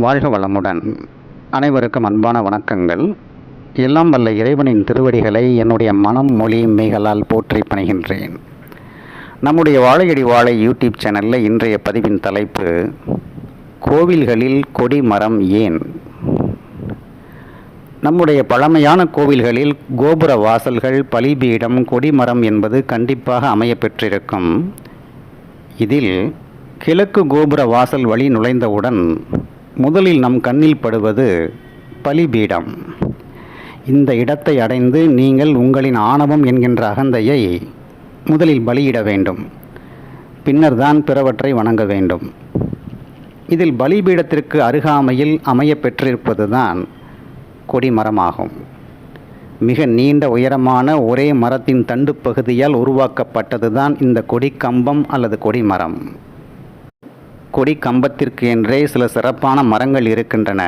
வாழ்க வளமுடன். அனைவருக்கும் அன்பான வணக்கங்கள். எல்லாம் வல்ல இறைவனின் திருவடிகளை என்னுடைய மனம் மொழி மெய்களால் போற்றி பணிகின்றேன். நம்முடைய வாழையடி வாழை யூடியூப் சேனலில் இன்றைய பதிவின் தலைப்பு கோவில்களில் கொடி மரம் ஏன்? நம்முடைய பழமையான கோவில்களில் கோபுர வாசல்கள் பலிபீடம் கொடிமரம் என்பது கண்டிப்பாக அமையப்பெற்றிருக்கும் இதில் கிழக்கு கோபுர வாசல் வழி நுழைந்தவுடன் முதலில் நம் கண்ணில் படுவது பலிபீடம். இந்த இடத்தை அடைந்து நீங்கள் உங்களின் ஆணவம் என்கின்ற அகந்தையை முதலில் பலியிட வேண்டும். பின்னர்தான் பிறவற்றை வணங்க வேண்டும். இதில் பலிபீடத்திற்கு அருகாமையில் அமைய பெற்றிருப்பதுதான் கொடிமரமாகும். மிக நீண்ட உயரமான ஒரே மரத்தின் தண்டு பகுதியால் உருவாக்கப்பட்டதுதான் இந்த கொடிக்கம்பம் அல்லது கொடிமரம். கொடி கம்பத்திற்கு என்றே சில சிறப்பான மரங்கள் இருக்கின்றன.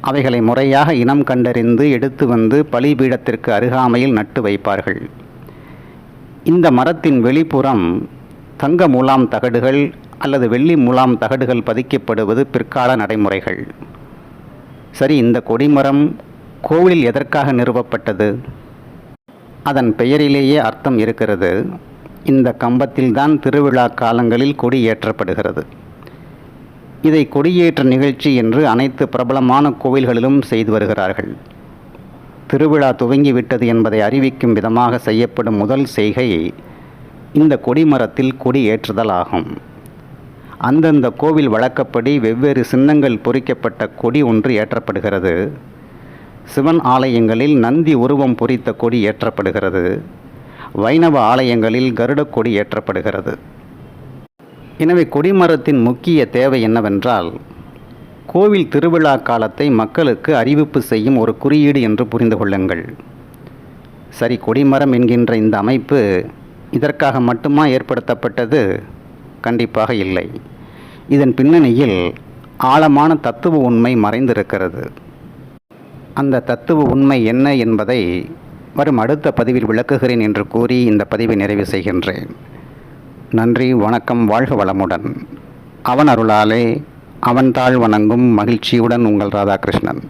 அவைகளை முறையாக இனம் கண்டறிந்து எடுத்து வந்து பலிபீடத்திற்கு அருகாமையில் நட்டு வைப்பார்கள். இந்த மரத்தின் வெளிப்புறம் தங்க மூலாம் தகடுகள் அல்லது வெள்ளி மூலாம் தகடுகள் பதிக்கப்படுவது பிற்கால நடைமுறைகள். சரி இந்த கொடிமரம் கோவிலில் எதற்காக நிறுவப்பட்டது? அதன் பெயரிலேயே அர்த்தம் இருக்கிறது. இந்த கம்பத்தில்தான் திருவிழா காலங்களில் கொடி ஏற்றப்படுகிறது. இதை கொடியேற்ற நிகழ்ச்சி என்று அனைத்து பிரபலமான கோவில்களிலும் செய்து வருகிறார்கள். திருவிழா துவங்கிவிட்டது என்பதை அறிவிக்கும் விதமாக செய்யப்படும் முதல் செய்கை இந்த கொடிமரத்தில் கொடி ஏற்றுதல் ஆகும். அந்தந்த கோவில் வழக்கப்படி வெவ்வேறு சின்னங்கள் பொறிக்கப்பட்ட கொடி ஒன்று ஏற்றப்படுகிறது. சிவன் ஆலயங்களில் நந்தி உருவம் பொறித்த கொடி ஏற்றப்படுகிறது. வைணவ ஆலயங்களில் கருடக்கொடி ஏற்றப்படுகிறது. எனவே கொடிமரத்தின் முக்கிய தேவை என்னவென்றால் கோவில் திருவிழா காலத்தை மக்களுக்கு அறிவிப்பு செய்யும் ஒரு குறியீடு என்று புரிந்து கொள்ளுங்கள். சரி கொடிமரம் என்கின்ற இந்த அமைப்பு இதற்காக மட்டுமா ஏற்படுத்தப்பட்டது? கண்டிப்பாக இல்லை. இதன் பின்னணியில் ஆழமான தத்துவ உண்மை மறைந்திருக்கிறது. அந்த தத்துவ உண்மை என்ன என்பதை வரும் அடுத்த பதிவில் விளக்குகிறேன் என்று கூறி இந்த பதிவை நிறைவு செய்கின்றேன். நன்றி வணக்கம் வாழ்க வளமுடன். அவன் அருளாலே அவன் தாழ் வணங்கும் மகிழ்ச்சியுடன் உங்கள் ராதாகிருஷ்ணன்.